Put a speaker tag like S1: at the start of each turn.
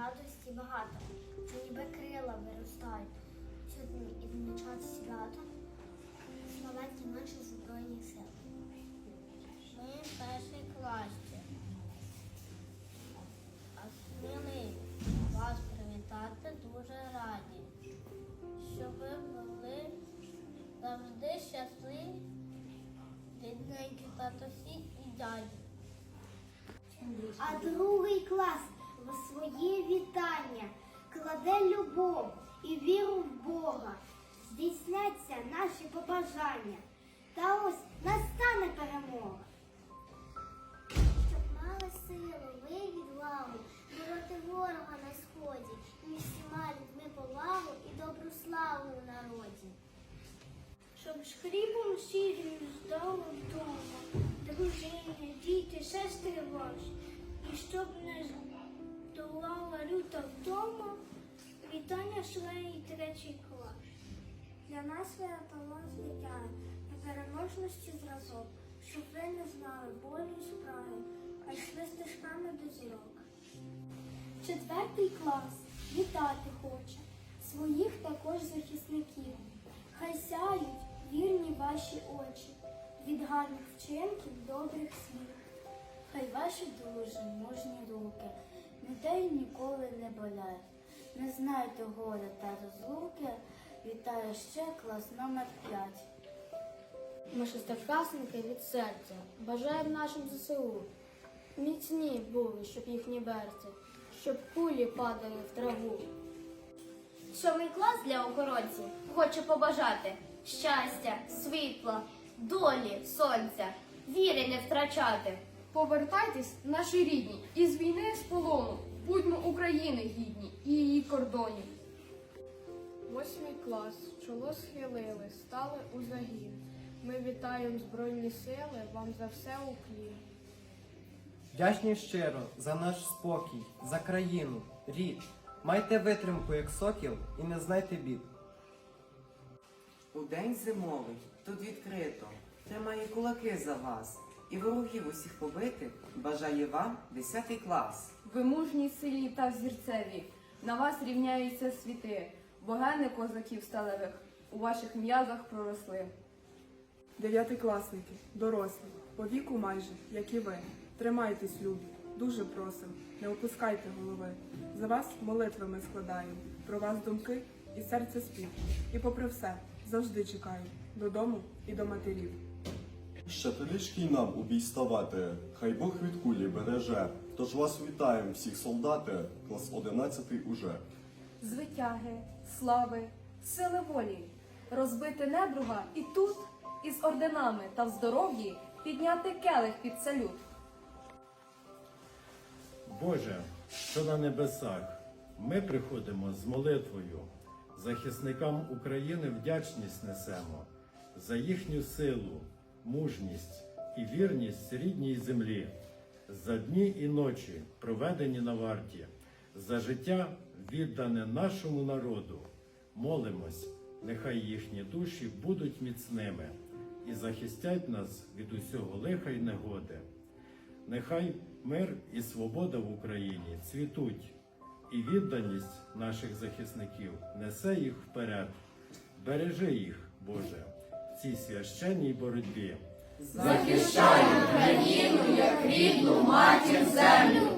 S1: радості багато, це ніби крила виростають. Сьогодні відмічати свято славетні наші Збройні сили. Ми в першій класі. А сміливі вас привітати дуже раді, щоб ви були завжди щасливі, рідненькі татусі і дяді.
S2: А другий клас своє вітання кладе любов і віру в Бога. Здійсняться наші побажання. Та ось настане перемога. Щоб мали силу, ви відвагу, бороти ворога на сході, між всіма людьми повагу і добру славу у народі.
S1: Щоб з хлібом сірим здало вдома, дружини, діти, сестри ваші, і щоб не здолала люта вдома, вітання шлеї третій клас. Для нас ви еталон життя, непереможності зразок, щоб ви не знали болю і справи, а йшли стежками до зірок. Четвертий клас вітати хоче своїх також захисників. Хай сяють вірні ваші очі від гарних вчинків, добрих слів. Хай ваші дуже мужні руки ніде й ніколи не болять. Не знайте горя та розлуки, вітаю ще клас номер 5. Ми шестикласники від серця бажаємо нашим ЗСУ. Міцні були, щоб їхні берці, щоб кулі падали в траву.
S3: Сьомий клас для охоронців хоче побажати щастя, світла, долі, сонця, віри не втрачати.
S4: Повертайтесь, наші рідні, із війни з полону. Будьмо України гідні і її кордонів. Восьмий клас. Чоло схилили, стали у загін. Ми вітаємо Збройні сили, вам за все уклін.
S5: Вдячні щиро за наш спокій, за країну, рід. Майте витримку, як сокіл, і не знайте бід.
S6: У день зимовий тут відкрито тримає кулаки за вас і ворогів усіх побити бажає вам 10 клас.
S4: Ви мужні силі та зірцеві, на вас рівняються світи, богени козаків сталевих у ваших м'язах проросли.
S7: Дев'ятикласники, дорослі, по віку майже, як і ви. Тримайтесь, любі, дуже просим, не опускайте голови. За вас молитви ми складаємо, про вас думки і серце спів. І попри все, завжди чекаю додому і до матерів.
S8: Ще й нам у бій ставати, хай Бог від кулі береже. Тож вас вітаємо всіх солдати, клас 11 уже.
S9: звитяги, слави, сили волі, розбити недруга і тут, із орденами та в здоров'ї підняти келих під салют.
S10: Боже, що на небесах, ми приходимо з молитвою. Захисникам України вдячність несемо за їхню силу, мужність і вірність рідній землі, за дні і ночі, проведені на варті, за життя, віддане нашому народу. Молимось, нехай їхні душі будуть міцними і захистять нас від усього лиха й негоди. Нехай мир і свобода в Україні цвітуть, і відданість наших захисників несе їх вперед. Бережи їх, Боже, в цій священній боротьбі.
S3: Захищай Україну як рідну матір землю.